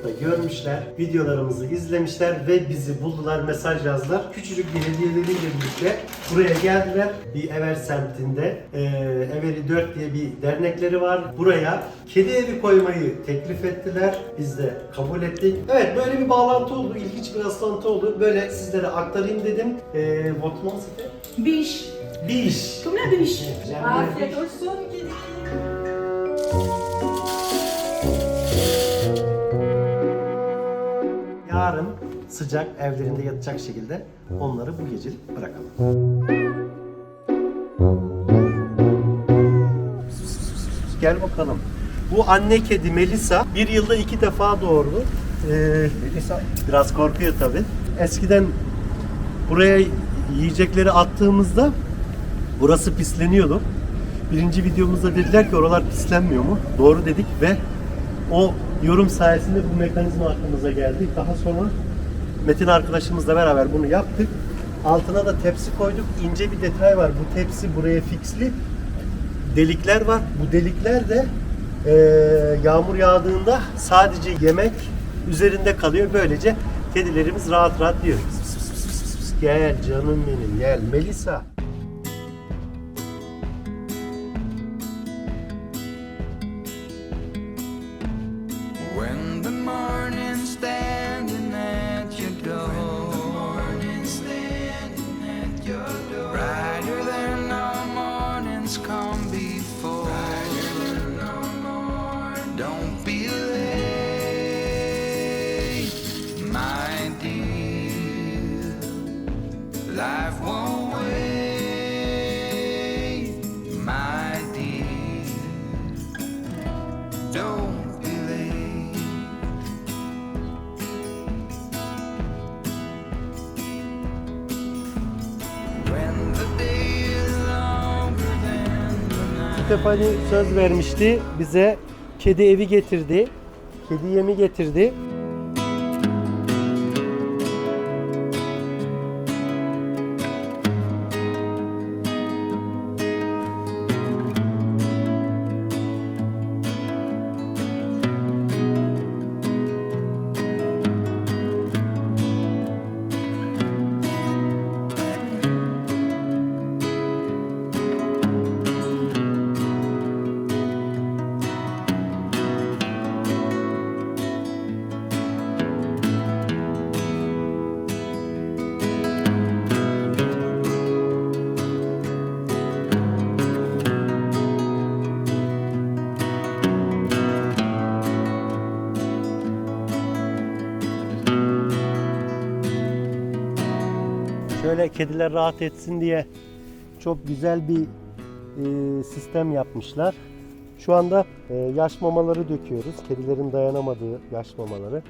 TikTok'ta görmüşler, videolarımızı izlemişler ve bizi buldular, mesaj yazdılar. Küçücük bir hediyeleriyle birlikte buraya geldiler. Bir Ever semtinde e, Everi 4 diye bir dernekleri var. Buraya kedi evi koymayı teklif ettiler. Biz de kabul ettik. Evet böyle bir bağlantı oldu, ilginç bir rastlantı oldu. Böyle sizlere aktarayım dedim. E, votre nom c'était Biche. Bir iş. Comme la biche. J'aime Afiyet olsun sıcak evlerinde yatacak şekilde onları bu gecelik bırakalım. Gel bakalım. Bu anne kedi Melisa bir yılda iki defa doğurdu. Ee, biraz korkuyor tabi. Eskiden buraya yiyecekleri attığımızda burası pisleniyordu. Birinci videomuzda dediler ki oralar pislenmiyor mu? Doğru dedik ve o yorum sayesinde bu mekanizma aklımıza geldi. Daha sonra Metin arkadaşımızla beraber bunu yaptık. Altına da tepsi koyduk. İnce bir detay var. Bu tepsi buraya fixli. Delikler var. Bu delikler de eee, yağmur yağdığında sadece yemek üzerinde kalıyor. Böylece kedilerimiz rahat rahat yiyor. Gel canım benim gel. Melisa. Stefani söz vermişti. Bize kedi evi getirdi. Kedi yemi getirdi. Şöyle kediler rahat etsin diye çok güzel bir e, sistem yapmışlar. Şu anda e, yaş mamaları döküyoruz. Kedilerin dayanamadığı yaş mamaları.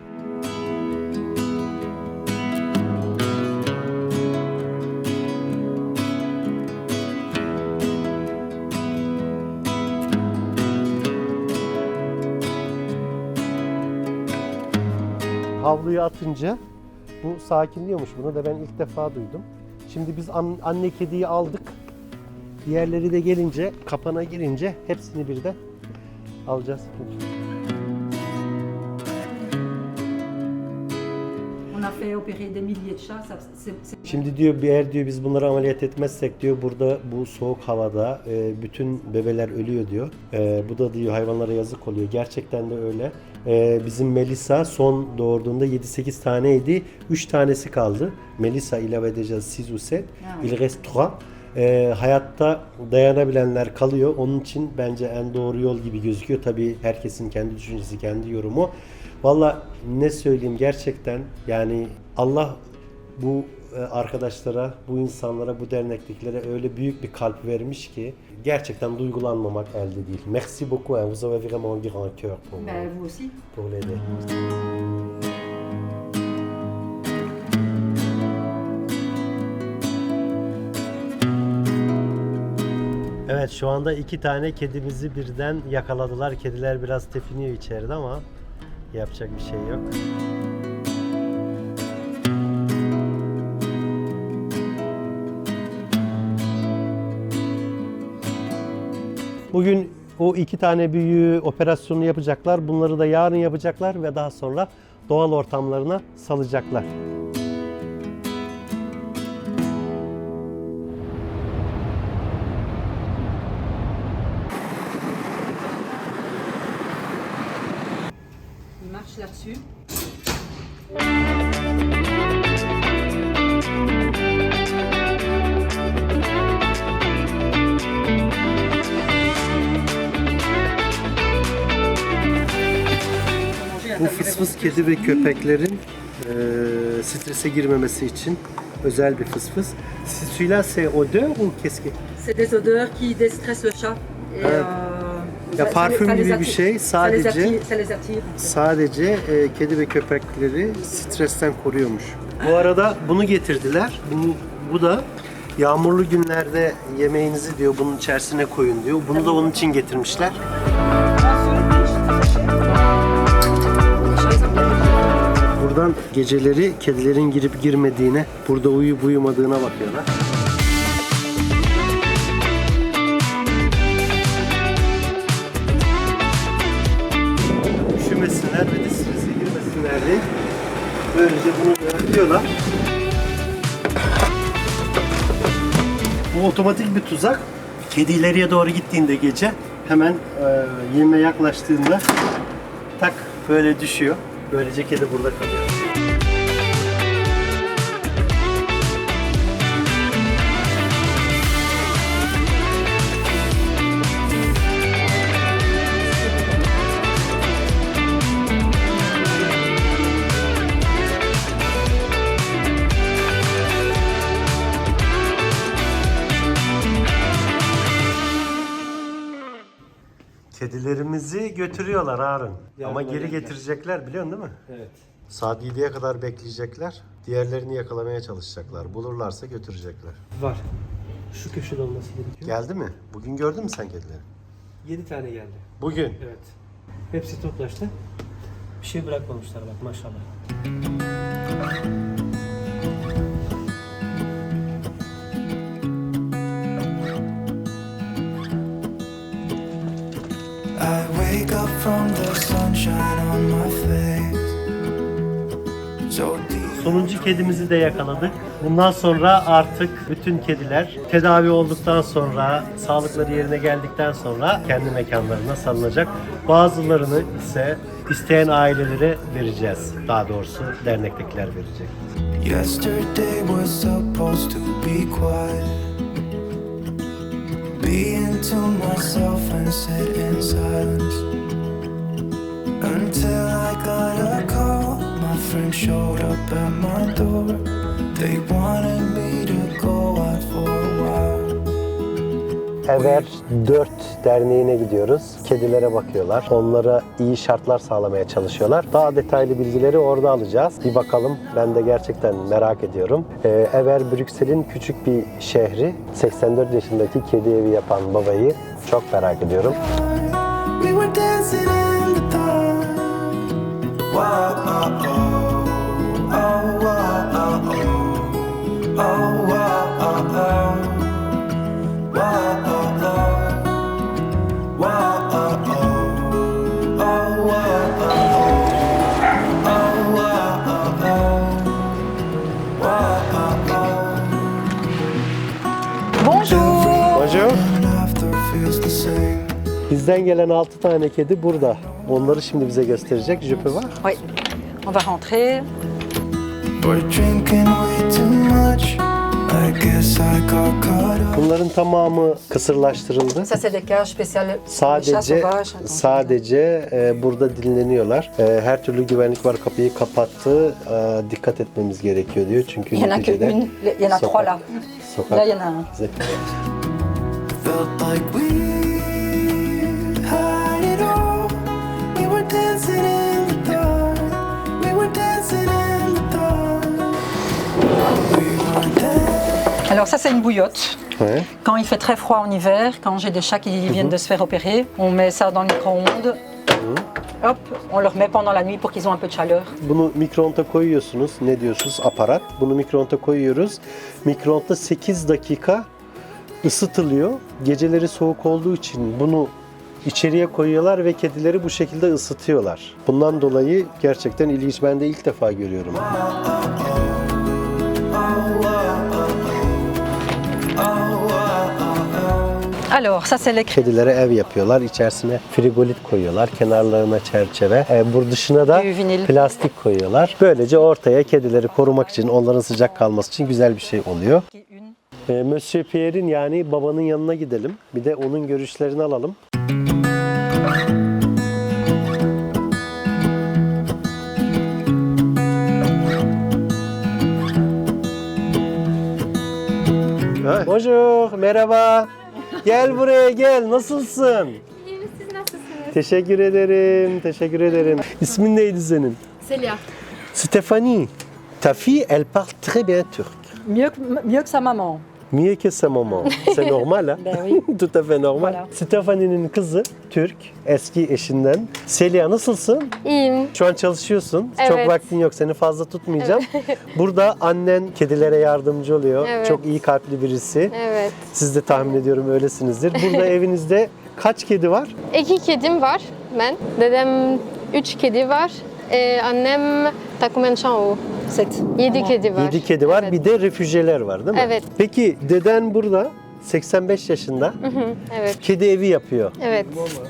Havluyu atınca bu sakinliyormuş. Bunu da ben ilk defa duydum. Şimdi biz an- anne kediyi aldık. Diğerleri de gelince, kapana girince hepsini birden alacağız. Şimdi diyor eğer diyor biz bunları ameliyat etmezsek diyor burada bu soğuk havada e, bütün bebeler ölüyor diyor. E, bu da diyor hayvanlara yazık oluyor. Gerçekten de öyle. E, bizim Melisa son doğurduğunda 7-8 taneydi. 3 tanesi kaldı. Melisa ilave edeceğiz 6 ou 7. Ah, Il reste 3. E, hayatta dayanabilenler kalıyor. Onun için bence en doğru yol gibi gözüküyor. Tabii herkesin kendi düşüncesi, kendi yorumu. Valla ne söyleyeyim gerçekten yani Allah bu arkadaşlara, bu insanlara, bu dernekliklere öyle büyük bir kalp vermiş ki gerçekten duygulanmamak elde değil. Merci beaucoup. hein. Vous avez vraiment un grand cœur pour, Ben, vous aussi. pour l'aider. Evet şu anda iki tane kedimizi birden yakaladılar. Kediler biraz tepiniyor içeride ama yapacak bir şey yok. Bugün O iki tane büyüğü operasyonu yapacaklar. Bunları da yarın yapacaklar ve daha sonra doğal ortamlarına salacaklar. Bu fısfıs kedi ve köpeklerin e, strese girmemesi için özel bir fısfıs. Celui-là c'est odeur ou qu'est-ce que? C'est des odeurs qui déstressent le chat. Et, Evet. euh, Ya ça- parfüm ça les gibi bir attire. şey. Ça les Sadece attire. Ça les attire. sadece e, kedi ve köpekleri stresten koruyormuş. Bu arada bunu getirdiler. Bunu, bu da yağmurlu günlerde yemeğinizi diyor bunun içerisine koyun diyor. Bunu da onun için getirmişler. Buradan geceleri kedilerin girip girmediğine, burada uyuyup uyumadığına bakıyorlar. Üşümesinler ve de strese girmesinler diye böylece bunu bırakıyorlar. Bu otomatik bir tuzak. Kedi ileriye doğru gittiğinde gece hemen e, yeme yaklaştığında tak böyle düşüyor. Böylece kedi burada kalıyor. Kedilerimizi götürüyorlar Harun. Ama geri getirecekler biliyorsun değil mi? Evet. Saat 7'ye kadar bekleyecekler. Diğerlerini yakalamaya çalışacaklar. Bulurlarsa götürecekler. Var. Şu köşede olması gerekiyor. Geldi mi? Bugün gördün mü sen kedileri? 7 tane geldi. Bugün. Evet. Hepsi toplaştı. Bir şey bırakmamışlar bak maşallah. Sonuncu kedimizi de yakaladık. Bundan sonra artık bütün kediler tedavi olduktan sonra, sağlıkları yerine geldikten sonra kendi mekanlarına salınacak. Bazılarını ise isteyen ailelere vereceğiz. Daha doğrusu dernektekiler verecek. Yesterday was supposed to be quiet. Being to myself and sit in silence. My friend showed up at my door. They wanted me to go out for a while. Ever 4 derneğine gidiyoruz. Kedilere bakıyorlar. Onlara iyi şartlar sağlamaya çalışıyorlar. Daha detaylı bilgileri orada alacağız. Bir bakalım. Ben de gerçekten merak ediyorum. Ee, Ever Brüksel'in küçük bir şehri. 84 yaşındaki kedi evi yapan babayı çok merak ediyorum. We were dancing in the dark. Wow, oh, oh, Bonjour. Bizden gelen 6 tane kedi burada. Onları şimdi bize gösterecek. Je peux voir? Oui. On va rentrer. Bunların tamamı kısırlaştırıldı. Sadece sadece e, burada dinleniyorlar. E, her türlü güvenlik var kapıyı kapattı. E, dikkat etmemiz gerekiyor diyor. Çünkü neticede sokak un. Felt like we had Alors ça, c'est une bouillotte. Ouais. Quand il fait très froid en hiver, quand j'ai des chats qui viennent de se faire opérer, on met ça dans le micro-ondes. Hop, on leur met pendant la nuit pour qu'ils ont un peu de chaleur. Bunu mikroonda koyuyorsunuz. Ne diyorsunuz? Aparat. Bunu mikroonda koyuyoruz. Mikroonda 8 dakika ısıtılıyor. Geceleri soğuk olduğu için bunu içeriye koyuyorlar ve kedileri bu şekilde ısıtıyorlar. Bundan dolayı gerçekten ilginç. Ben de ilk defa görüyorum. Alors, ça c'est les Kedilere ev yapıyorlar. İçerisine frigolit koyuyorlar. Kenarlarına çerçeve. E, bu dışına da vinil. plastik koyuyorlar. Böylece ortaya kedileri korumak için, onların sıcak kalması için güzel bir şey oluyor. E, Monsieur Pierre'in yani babanın yanına gidelim. Bir de onun görüşlerini alalım. Bonjour, merhaba. Gel buraya gel. Nasılsın? İyiyim, siz nasılsınız? Teşekkür ederim, teşekkür ederim. İsmin neydi senin? Celia. Stéphanie. Ta fille, elle parle très bien turc. Mieux mieux que sa maman. Que sa maman. C'est normal ha? Ben oui. Tout à fait normal. Voilà. Stephanie'nin kızı Türk, eski eşinden. Selia nasılsın? İyiyim. Şu an çalışıyorsun. Çok Evet. vaktin yok. Seni fazla tutmayacağım. Burada annen kedilere yardımcı oluyor. Evet. Çok iyi kalpli birisi. Evet. Siz de tahmin ediyorum öylesinizdir. Burada evinizde kaç kedi var? İki kedim var ben. Dedem üç kedi var. Ee, annem takım şanlı. Sept. Yedi kedi var. 7 kedi var. Evet. Bir de refüjeler var değil mi? Evet. Peki deden burada 85 yaşında evet. kedi evi yapıyor. Evet.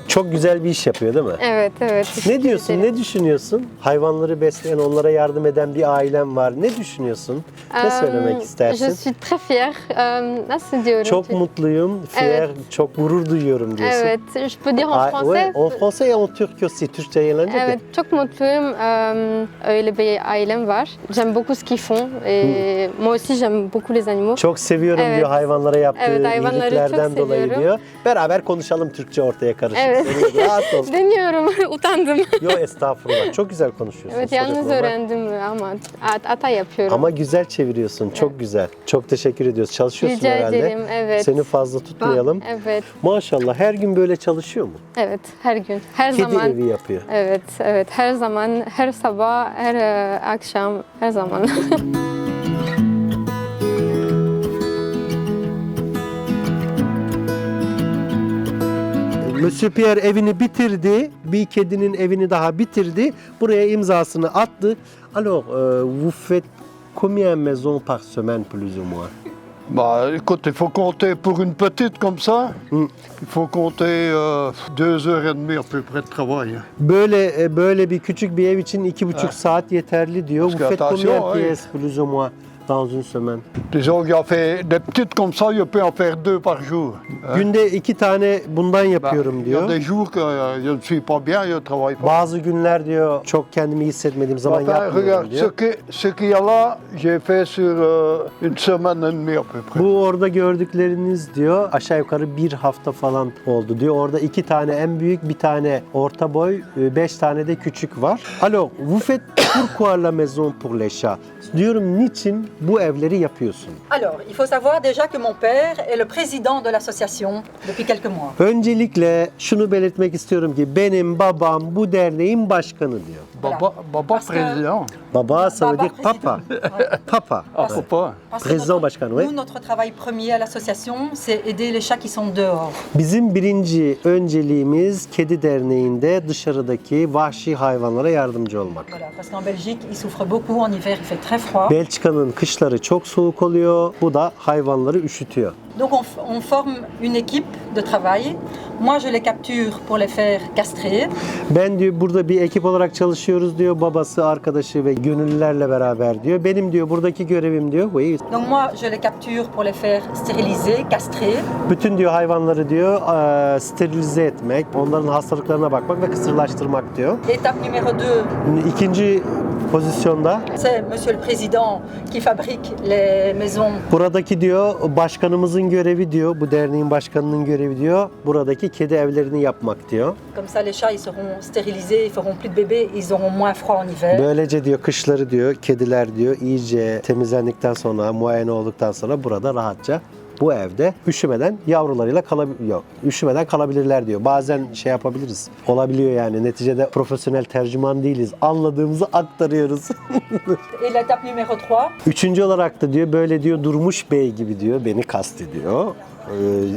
Çok güzel bir iş yapıyor değil mi? Evet, evet. Ne diyorsun? Ne düşünüyorsun? Hayvanları besleyen, onlara yardım eden bir ailem var. Ne düşünüyorsun? Ne söylemek Je istersin? suis très. Ee, nasıl diyorum? Çok mutluyum, fier, Evet. çok gurur duyuyorum diyorsun. Evet. Je peux dire en Ah, français. ouais, en français et en turc aussi. Türkçe eğlenceli. Evet, çok mutluyum. Öyle bir ailem var. J'aime beaucoup ce qu'ils font. Et moi aussi, j'aime beaucoup les animaux. Çok seviyorum Evet. diyor hayvanlara yaptığı Evet, hayvanları çok iyiliklerden dolayı seviyorum. diyor. Beraber konuşalım Türkçe ortaya karışık. Evet. Senin Rahat ol. Deniyorum, utandım. Yo estağfurullah. Çok güzel konuşuyorsun. Evet, sorun yalnız olmaz. öğrendim ama hat- hata yapıyorum. Ama güzel çeviriyorsun. Çok güzel. Çok teşekkür ediyoruz. Çalışıyorsun Rica herhalde. ederim, evet. Seni fazla tutmayalım. Evet, Maşallah her gün böyle çalışıyor mu? evet. Her gün, her Kedi zaman. evi yapıyor. Evet, evet. Her zaman, her sabah, her e, akşam, her zaman. Monsieur Pierre evini bitirdi. Bir kedinin evini daha bitirdi. Buraya imzasını attı. Alors, euh, vous faites combien maisons par semaine plus ou moins Bah écoute, il faut compter pour une petite comme ça, Mm. il faut compter euh, deux heures et demie à peu près de travail. hein. Böyle e, böyle bir küçük bir ev için iki buçuk saat yeterli diyor. Parce Vous que faites combien attention, hein. pièces plus ou moins dans une semaine Disons qu'il a fait des petites comme ça, il peut en faire deux par jour. Günde iki tane bundan yapıyorum il y a diyor. des jours que euh, je ne suis pas bien, je ne travaille pas. Bazı günler diyor çok kendimi hissetmediğim zaman Enfin, yapmıyorum regarde, ce diyor. ce qu'il y a là, j'ai fait sur euh, une semaine et demie à peu près. Bu orada gördükleriniz diyor aşağı yukarı bir hafta falan oldu diyor. Orada iki tane en büyük, bir tane orta boy, e, beş tane de küçük var. Alors, vous faites pourquoi la maison pour les chats? Diyorum niçin bu evleri yapıyorsun? Alors, il faut savoir déjà que mon père est le président de l'association depuis quelques mois. Öncelikle şunu belirtmek istiyorum ki benim babam bu derneğin başkanı diyor. Baba, baba Parce que- président. Baba, ça veut Baba dire papa. président. Papa. Ah, papa. Parce que Président notre- başkanı, oui. Nous, notre travail premier à l'association, c'est aider les chats qui sont dehors. Bizim birinci önceliğimiz kedi derneğinde dışarıdaki vahşi hayvanlara yardımcı olmak. Voilà, parce qu'en Belgique, ils souffrent beaucoup. En hiver, il fait très froid. Belçika'nın kışları çok soğuk oluyor. Bu da hayvanları üşütüyor. Donc, on, f- on forme une équipe de travail. Moi, je les capture pour les faire castrer. Ben diyor burada bir ekip olarak çalışıyoruz diyor. Babası, arkadaşı ve gönüllülerle beraber diyor. Benim diyor buradaki görevim diyor. Oui. Donc, moi, je les capture pour les faire stériliser, castrer. Bütün diyor hayvanları diyor eee, sterilize etmek, onların hastalıklarına bakmak ve kısırlaştırmak diyor. Étape numéro 2, İkinci pozisyonda Monsieur le Président qui fabrique les maisons. buradaki diyor başkanımızın görevi diyor. Bu derneğin başkanının görevi diyor. Buradaki kedi evlerini yapmak diyor. Comme ça, les chats, ils seront stérilisés, ils feront plus de bébés, ils auront moins froid en hiver. Böylece diyor kışları diyor kediler diyor iyice temizlendikten sonra muayene olduktan sonra burada rahatça bu evde üşümeden yavrularıyla kalabiliyor. Üşümeden kalabilirler diyor. Bazen şey yapabiliriz. Olabiliyor yani. Neticede profesyonel tercüman değiliz. Anladığımızı aktarıyoruz. Et l'étape numéro 3, Üçüncü olarak da diyor böyle diyor Durmuş Bey gibi diyor beni kastediyor.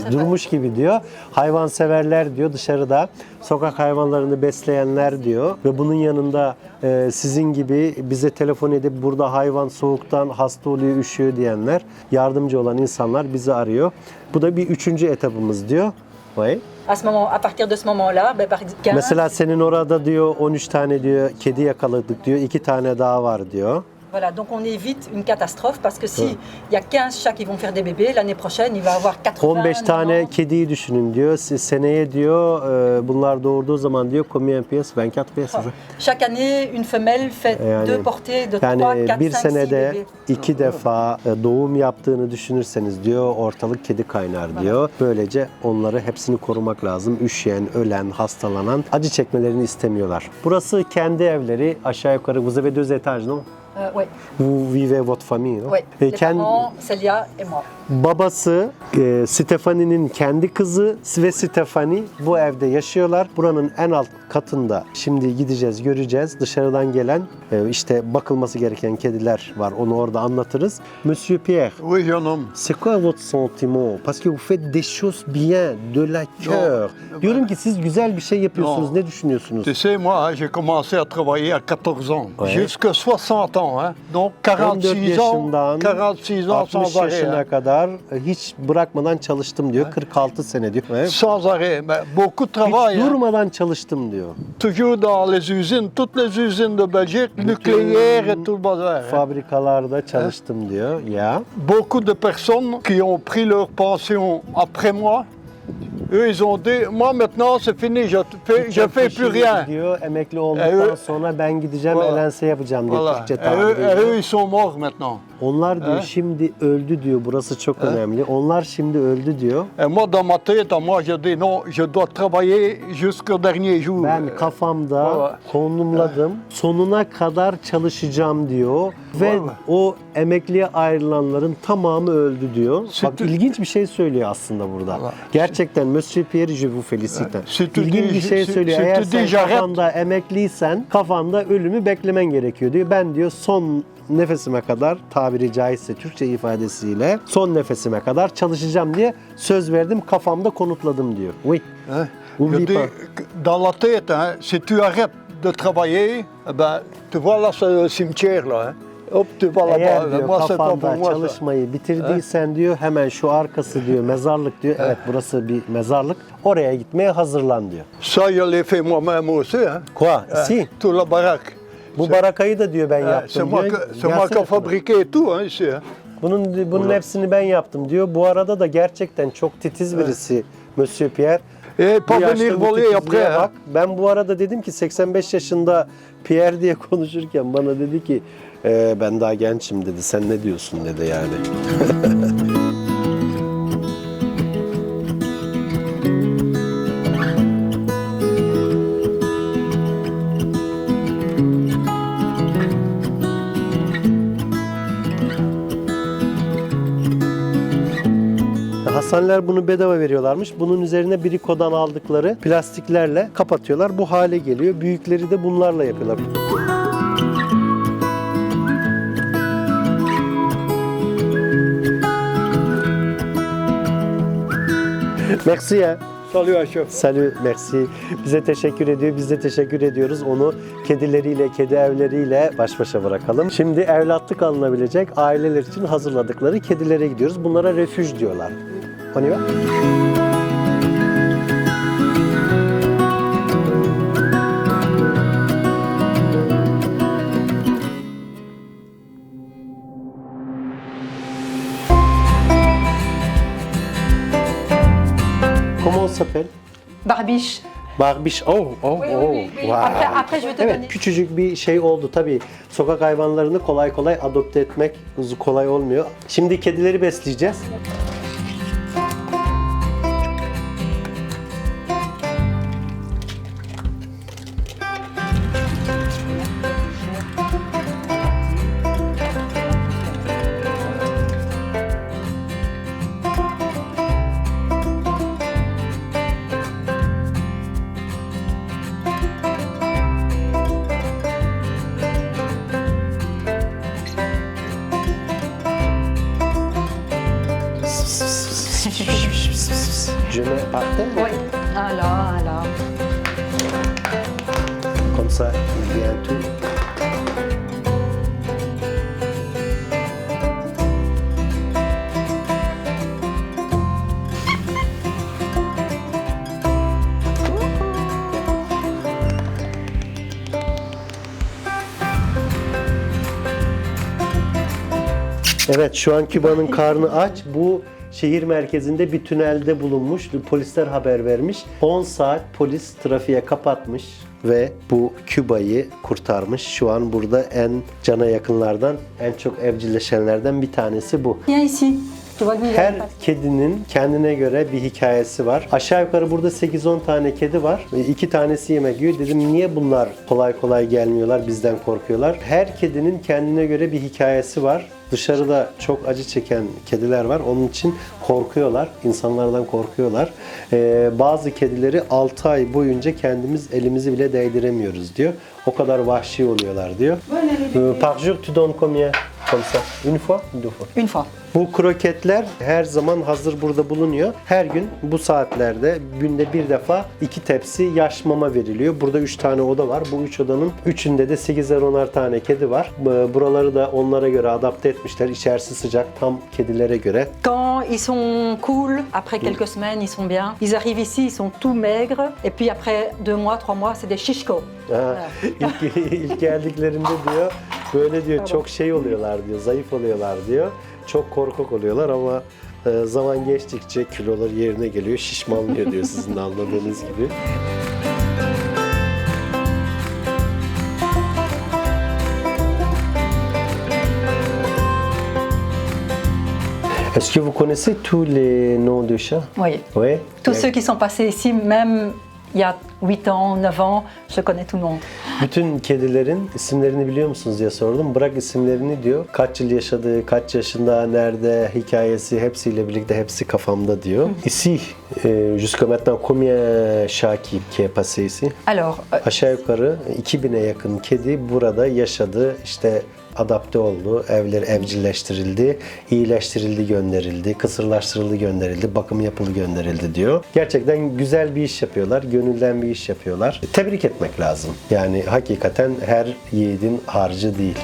E, durmuş gibi diyor. Hayvanseverler diyor dışarıda sokak hayvanlarını besleyenler diyor ve bunun yanında e, sizin gibi bize telefon edip burada hayvan soğuktan hasta oluyor, üşüyor diyenler, yardımcı olan insanlar bizi arıyor. Bu da bir üçüncü etapımız diyor. Vay. À, ce moment, à partir de ce moment-là, ben, par 15, Mesela senin orada diyor 13 tane diyor kedi yakaladık diyor. iki tane daha var diyor. Voilà, donc on évite une catastrophe parce que s'il y a 15 chats qui vont faire des bébés, l'année prochaine, il va y avoir 80. 15 tane 90. kediyi düşünün diyor. Siz seneye diyor e, bunlar doğurduğu zaman diyor combien pièces? 24 pièces. Chaque année, une femelle fait Yani, deux portées de 3, yani 4, bir 5, 6 senede bébés. iki defa e, doğum yaptığını düşünürseniz diyor ortalık kedi kaynar diyor. Böylece onları hepsini korumak lazım. Üşüyen, ölen, hastalanan acı çekmelerini istemiyorlar. Burası kendi evleri aşağı yukarı vous avez deux étages non? Euh, oui, Vous vivez votre famille non? oui. E, Les kend- parents, Célia et moi. Babası e, Stefani'nin kendi kızı ve Stefani bu evde yaşıyorlar. Buranın en alt katında şimdi gideceğiz, göreceğiz. Dışarıdan gelen e, işte bakılması gereken kediler var. Onu orada anlatırız. Monsieur Pierre, Oui, jeune homme. c'est quoi votre sentiment? Parce que vous faites des choses bien, de la cœur. Diyorum ki siz güzel bir şey yapıyorsunuz. Non. Ne düşünüyorsunuz? Tu sais, moi, j'ai commencé à travailler à 14 ans, Ouais. jusqu'à 60 ans. Hein. Donc 14 46 ans, yaşından 46 ans 60 sans arrêt. yaşına hein. kadar hiç bırakmadan çalıştım diyor. 46 sene diyor. Evet. Sans arrêt. Mais beaucoup de Hiç travail. hein. durmadan çalıştım diyor. Toujours dans les usines, toutes les usines de Belgique, nucléaires et tout le bazar. Fabrikalarda çalıştım diyor. Ya. Beaucoup de personnes qui ont pris leur pension après moi, eux, ils ont dit, moi maintenant c'est fini, je fais, je fais plus rien. Diyor emekli olduktan Evet. sonra ben gideceğim Voilà. elense yapacağım diyor Voilà. Türkçe Et eux, et tabiriyle. eux, ils sont morts maintenant. Onlar diyor Evet. şimdi öldü diyor. Burası çok önemli. Onlar şimdi öldü diyor. Et moi, dans ma tête, moi, je dis non, je dois travailler jusqu'au dernier jour. Ben kafamda Valla. konumladım. Sonuna kadar çalışacağım diyor. Ve Valla. o emekliye ayrılanların tamamı öldü diyor. Bak Sütü- ilginç bir şey söylüyor aslında burada. Valla. Gerçekten Monsieur Pierre je vous félicite. Sütü İlginç bir şey sü- söylüyor. sütü Eğer sen jarret. kafanda emekliysen kafanda ölümü beklemen gerekiyor diyor. Ben diyor son nefesime kadar tabiri caizse Türkçe ifadesiyle son nefesime kadar çalışacağım diye söz verdim kafamda konutladım diyor. Oui. Hein? Oublie Je dis, pas. que dans la tête, hein, si tu arrêtes de travailler, eh ben, tu vois là, le cimetière, là. hein. Hop, tu vas là-bas. Eğer diyor Moi, c'est pas pour kafanda moi, ça. çalışmayı bitirdiysen diyor hemen şu arkası diyor mezarlık diyor. Evet burası bir mezarlık. Oraya gitmeye hazırlan diyor. Ça, je l'ai fait moi-même aussi. Hein. Quoi? Hein, Si. Toute la baraque. Bu barakayı da diyor ben Hein, C'est yaptım moi, diyor. que- c'est moi qui Gelsene ai fabriqué tout hein, ici. hein. Bunun bunun hepsini ben yaptım diyor. Bu arada da gerçekten çok titiz birisi Monsieur Pierre. Et Bu pas yaşta venir bu voler titizliğe après. hein. bak. Ben bu arada dedim ki 85 yaşında Pierre diye konuşurken bana dedi ki "Ee, ben daha gençim dedi. Sen ne diyorsun dedi yani. Hasanlar bunu bedava veriyorlarmış. Bunun üzerine Briko'dan aldıkları plastiklerle kapatıyorlar. Bu hale geliyor. Büyükleri de bunlarla yapıyorlar. Merci ya. Salut à chef. Salut, merci. Bize teşekkür ediyor. Biz de teşekkür ediyoruz. Onu kedileriyle, kedi evleriyle baş başa bırakalım. Şimdi evlatlık alınabilecek aileler için hazırladıkları kedilere gidiyoruz. Bunlara refüj diyorlar. On y va? Comment on s'appelle Barbiche. Barbiş. Oh, oh, Oui, oui, oh. oui, oui. Wow. Après- après, je vais te evet, donner. küçücük bir şey oldu tabii. Sokak hayvanlarını kolay kolay adopte etmek kolay olmuyor. Şimdi kedileri besleyeceğiz. Je mets par terre. Oui. Là, là. Comme ça, il vient tout. Evet şu an Küba'nın karnı aç. Bu şehir merkezinde bir tünelde bulunmuş. Polisler haber vermiş. 10 saat polis trafiğe kapatmış ve bu Küba'yı kurtarmış. Şu an burada en cana yakınlardan, en çok evcilleşenlerden bir tanesi bu. Viens ici. Her kedinin kendine göre bir hikayesi var. Aşağı yukarı burada 8-10 tane kedi var. E, İki tanesi yemek yiyor. Dedim niye bunlar kolay kolay gelmiyorlar, bizden korkuyorlar. Her kedinin kendine göre bir hikayesi var. Dışarıda çok acı çeken kediler var. Onun için korkuyorlar. insanlardan korkuyorlar. Ee, bazı kedileri 6 ay boyunca kendimiz elimizi bile değdiremiyoruz diyor. O kadar vahşi oluyorlar diyor. Ee, Par jour tu donnes combien comme ça? Une fois? Deux fois? Une fois. Bu kroketler her zaman hazır burada bulunuyor. Her gün bu saatlerde günde bir defa iki tepsi yaş mama veriliyor. Burada üç tane oda var. Bu üç odanın üçünde de 8'er 10'ar tane kedi var. Bu- Buraları da onlara göre adapte etmişler. İçerisi sıcak tam kedilere göre. Quand ils sont cool, après quelques semaines, ils sont bien. Ils arrivent ici, ils sont tout maigres. Et puis après deux mois, trois mois, c'est des shishko. Ha, ilk, ilk geldiklerinde diyor böyle diyor çok şey oluyorlar diyor. Zayıf oluyorlar diyor. Çok korkak oluyorlar ama e, zaman geçtikçe kilolar yerine geliyor. Şişmanlıyor diyor sizin de anladığınız gibi. Est-ce que vous connaissez tous les noms de chats Oui. Oui. Tous ceux qui sont passés ici, même il y a 8 ans, 9 ans, je connais tout le monde. Bütün kedilerin isimlerini biliyor musunuz diye sordum. Bırak isimlerini diyor. Kaç yıl yaşadığı, kaç yaşında, nerede, hikayesi hepsiyle birlikte hepsi kafamda diyor. Ici, euh, jusqu'à maintenant combien chat qui, qui est passé ici? Alors, euh, Aşağı yukarı 2000'e yakın kedi burada yaşadı. İşte adapte oldu, evler evcilleştirildi, iyileştirildi, gönderildi, kısırlaştırıldı, gönderildi, bakım yapıldı, gönderildi diyor. Gerçekten güzel bir iş yapıyorlar, gönülden bir iş yapıyorlar. Tebrik etmek lazım. Yani hakikaten her yiğidin harcı değil.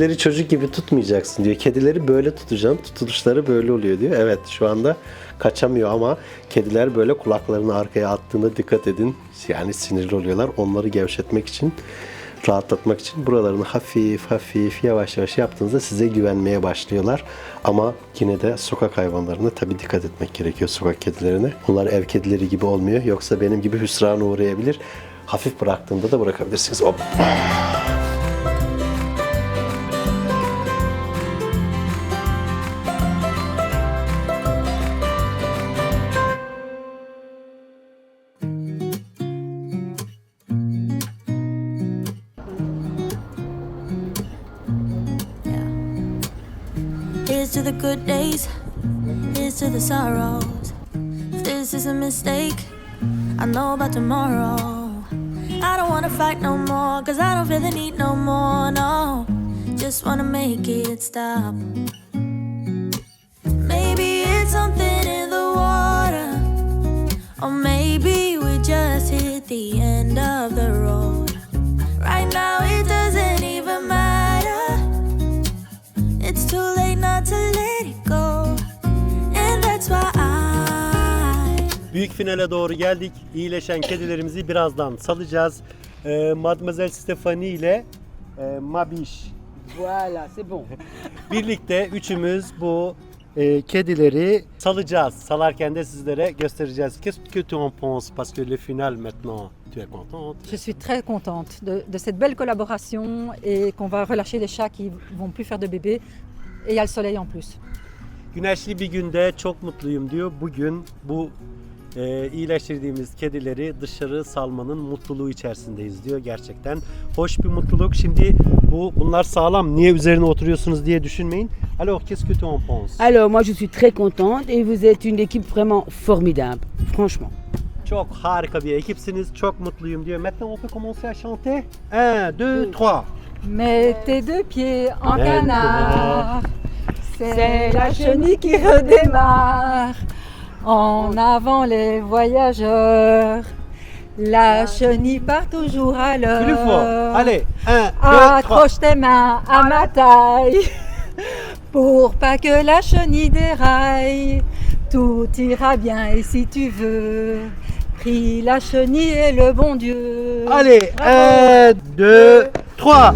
Kedileri çocuk gibi tutmayacaksın diyor. Kedileri böyle tutacaksın. Tutuluşları böyle oluyor diyor. Evet şu anda kaçamıyor ama kediler böyle kulaklarını arkaya attığında dikkat edin. Yani sinirli oluyorlar. Onları gevşetmek için rahatlatmak için buralarını hafif hafif yavaş yavaş yaptığınızda size güvenmeye başlıyorlar. Ama yine de sokak hayvanlarına tabii dikkat etmek gerekiyor sokak kedilerine. Onlar ev kedileri gibi olmuyor. Yoksa benim gibi hüsrana uğrayabilir. Hafif bıraktığında da bırakabilirsiniz. Hop. Sorrows. If this is a mistake, I know about tomorrow. I don't wanna fight no more, cause I don't feel the need no more, no. Just wanna make it stop. Maybe it's something in the water, or maybe we just hit the end of the road. Right now, it doesn't even matter. It's too late not to let it Büyük finale doğru geldik. İyileşen kedilerimizi birazdan salacağız. Ee, Mademoiselle Stephanie ile e, Mabiş Voilà, c'est bon. birlikte üçümüz bu e, kedileri salacağız. Salarken de sizlere göstereceğiz. Qu'est-ce que tu en penses? Parce que le final maintenant, tu es contente. je suis très contente de, de cette belle collaboration et qu'on va relâcher les chats qui vont plus faire de bébés. Et il y a le soleil en plus. Güneşli bir günde çok mutluyum diyor. Bugün bu e, iyileştirdiğimiz kedileri dışarı salmanın mutluluğu içerisindeyiz diyor gerçekten. Hoş bir mutluluk. Şimdi bu bunlar sağlam. Niye üzerine oturuyorsunuz diye düşünmeyin. Alors qu'est-ce que tu en penses? Alors, moi, je suis très contente et vous êtes une équipe vraiment formidable, franchement. Çok harika bir ekipsiniz. Çok mutluyum diyor. Maintenant on peut commencer à chanter. 1 2 3. Mets tes deux pieds en canard. C'est la chenille qui redémarre. En avant les voyageurs. La chenille part toujours à l'heure. Plus fort. Allez, 1 2 3. Accroche tes mains à ma taille pour pas que la chenille déraille. Tout ira bien et si tu veux, prie la chenille et le bon Dieu. Allez, Bravo. 1 2 3.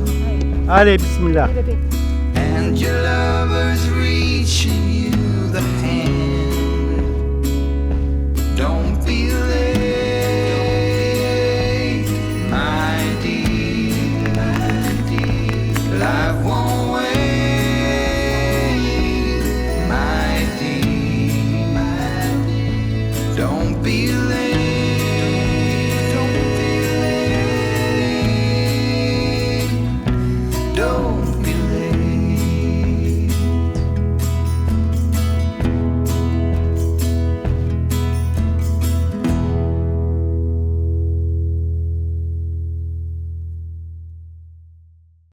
Allez, bismillah. And your lover